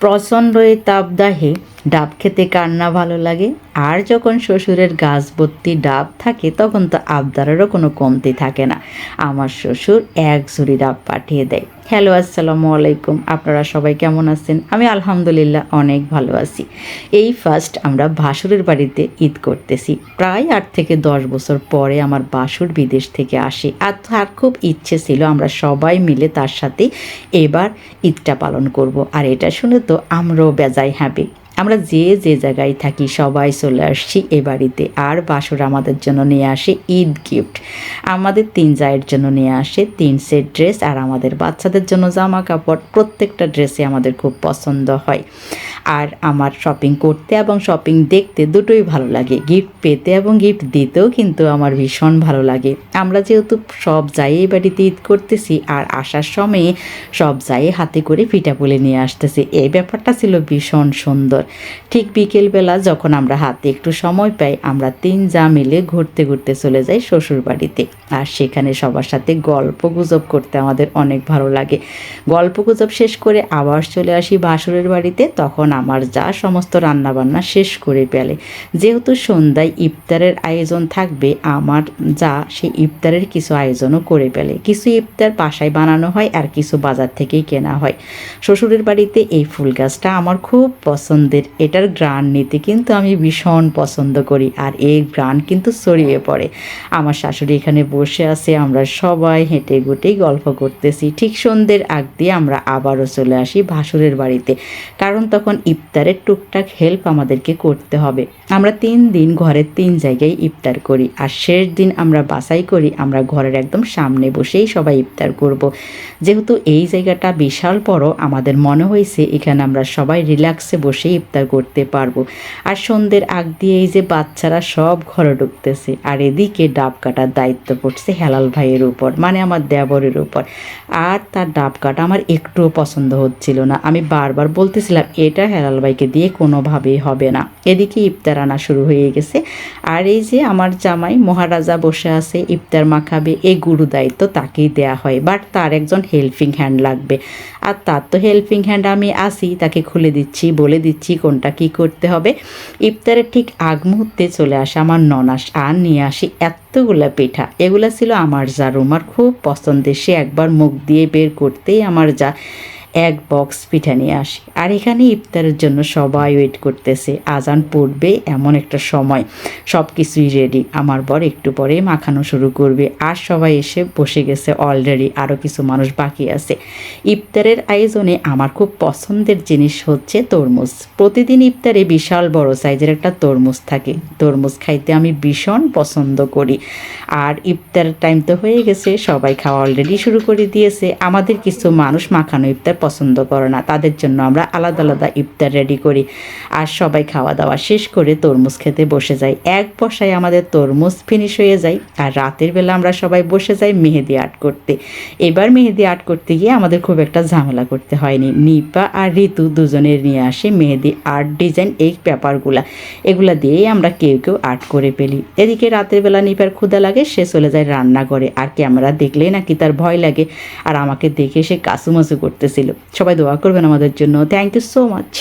প্রচণ্ড এই তাপদাহে ডাব খেতে কার না ভালো লাগে? আর যখন শ্বশুরের গাছ ভর্তি ডাব থাকে, তখন তো আবদারেরও কোনো কমতি থাকে না। আমার শ্বশুর এক ঝুড়ি ডাব পাঠিয়ে দেয়। হ্যালো, আসসালামু আলাইকুম। আপনারা সবাই কেমন আছেন? আমি আলহামদুলিল্লাহ অনেক ভালো আছি। এই ফার্স্ট আমরা ভাসুরের বাড়িতে ঈদ করতেছি। প্রায় আট থেকে দশ বছর পরে আমার বাসুর বিদেশ থেকে আসে। আর তার খুব ইচ্ছে ছিল আমরা সবাই মিলে তার সাথে এবার ঈদটা পালন করব। আর এটা শুনে তো আমরাও বেজায় হ্যাপি। আমরা যে যে জায়গায় থাকি সবাই চলে আসছি এ বাড়িতে। আর বাসুর আমাদের জন্য নিয়ে আসে ঈদ গিফট। আমাদের তিন জায়ের জন্য নিয়ে আসে তিন সেট ড্রেস আর আমাদের বাচ্চাদের জন্য জামা কাপড় প্রত্যেকটা ড্রেসই আমাদের খুব পছন্দ হয়। আর আমার শপিং করতে এবং শপিং দেখতে দুটোই ভালো লাগে। গিফট পেতে এবং গিফট দিতেও কিন্তু আমার ভীষণ ভালো লাগে। আমরা যেহেতু সব যাই এই বাড়িতে ঈদ করতেছি আর আসার সময়ে সব যাই হাতে করে পিঠাপুলি নিয়ে আসতেছি। এই ব্যাপারটা ছিল ভীষণ সুন্দর। ঠিক বিকেলবেলা যখন আমরা হাতে একটু সময় পাই, আমরা তিন যা মিলে ঘুরতে ঘুরতে চলে যাই শ্বশুর বাড়িতে আর সেখানে সবার সাথে গল্প গুজব করতে আমাদের অনেক ভালো লাগে। গল্প গুজব শেষ করে আবার চলে আসি বাসুরের বাড়িতে, তখন আমার যা সমস্ত রান্নাবান্না শেষ করে ফেলে। যেহেতু সন্ধ্যায় ইফতারের আয়োজন থাকবে, আমার যা সেই ইফতারের কিছু আয়োজনও করে ফেলে। কিছু ইফতার বাসায় বানানো হয় আর কিছু বাজার থেকেই কেনা হয়। শ্বশুরের বাড়িতে এই ফুল গাছটা আমার খুব পছন্দের এটার গ্রান নিতে কিন্তু আমি ভীষণ পছন্দ করি। আর এই গ্রান কিন্তু ছড়িয়ে পড়ে। আমার শাশুড়ি এখানে বসে আছে, আমরা সবাই হেঁটে গুটেই গল্প করতেছি। ঠিক সন্ধ্যের আগ দিয়ে আমরা আবারও চলে আসি ভাসুরের বাড়িতে। কারণ তখন ইফতারের টুকটাক হেল্প আমাদেরকে করতে হবে। আমরা তিন দিন ঘরের তিন জায়গায় ইফতার করি। আর শেষ দিন আমরা বাছাই করি, আমরা ঘরের একদম সামনে বসেই সবাই ইফতার করব। যেহেতু এই জায়গাটা বিশাল বড়, আমাদের মনে হয়েছে এখানে আমরা সবাই রিল্যাক্সে বসে ইফতার করতে পারব। আর সন্ধ্যের আগ দিয়ে এই যে বাচ্চারা সব ঘরে ঢুকতেছে, আর এদিকে ডাব কাটার দায়িত্ব পড়ছে হেলাল ভাইয়ের উপর মানে আমার দেবরের উপর। আর তার ডাব কাটা আমার একটুও পছন্দ হচ্ছিল না। আমি বারবার বলতেছিলাম, এটা হেলাল ভাইকে দিয়ে কোনোভাবেই হবে না। এদিকে ইফতার আনা শুরু হয়ে গেছে। আর এই যে আমার জামাই মহারাজা বসে আছে, ইফতার মাখাবে, এই গুরু দায়িত্ব তাকেই দেয়া হয়। বাট তার একজন হেল্পিং হ্যান্ড লাগবে। আর তার তো হেল্পিং হ্যান্ড আমি আসি তাকে খুলে দিচ্ছি, বলে দিচ্ছি কোনটা কি করতে হবে? ইফতারের ঠিক আগ মুহূর্তে চলে আসে আমার ননাস আর নিয়ে আসি এতগুলা পিঠা। এগুলা ছিল আমার যা রুমার খুব পছন্দের। সে একবার মুখ দিয়ে বের করতেই আমার যা এক বক্স পিঠা নিয়ে আসি। আর এখানে ইফতারের জন্য সবাই ওয়েট করতেছে। আজান পড়বে এমন একটা সময়। সব কিছুই রেডি আমার বর একটু পরেই মাখানো শুরু করবে। আর সবাই এসে বসে গেছে অলরেডি আরও কিছু মানুষ বাকি আছে। ইফতারের আয়োজনে আমার খুব পছন্দের জিনিস হচ্ছে তরমুজ। প্রতিদিন ইফতারে বিশাল বড় সাইজের একটা তরমুজ থাকে। তরমুজ খাইতে আমি ভীষণ পছন্দ করি। আর ইফতার টাইম তো হয়ে গেছে। সবাই খাওয়া অলরেডি শুরু করে দিয়েছে। আমাদের কিছু মানুষ মাখানো ইফতার পছন্দ করে না, তাদের জন্য আমরা আলাদা আলাদা ইফতার রেডি করি। আর সবাই খাওয়া দাওয়া শেষ করে তরমুজ খেতে বসে যাই এক বসায় আমাদের তরমুজ ফিনিশ হয়ে যায় আর রাতের বেলা আমরা সবাই বসে যাই মেহেদি আর্ট করতে। এবার মেহেদি আর্ট করতে গিয়ে আমাদের খুব একটা ঝামেলা করতে হয়নি। নিপা আর ঋতু দুজনের নিয়ে আসে মেহেদি আর্ট ডিজাইন এই পেপারগুলা এগুলা দিয়েই আমরা কেউ কেউ আর্ট করে ফেলি। এদিকে রাতের বেলা নিপার ক্ষুদা লাগে, সে চলে যায় রান্না করে আর ক্যামেরা দেখলেই নাকি তার ভয় লাগে। আর আমাকে দেখে সে কাসুমাসু করতেছিল। সবাই দোয়া করবেন আমাদের জন্য। Thank you so much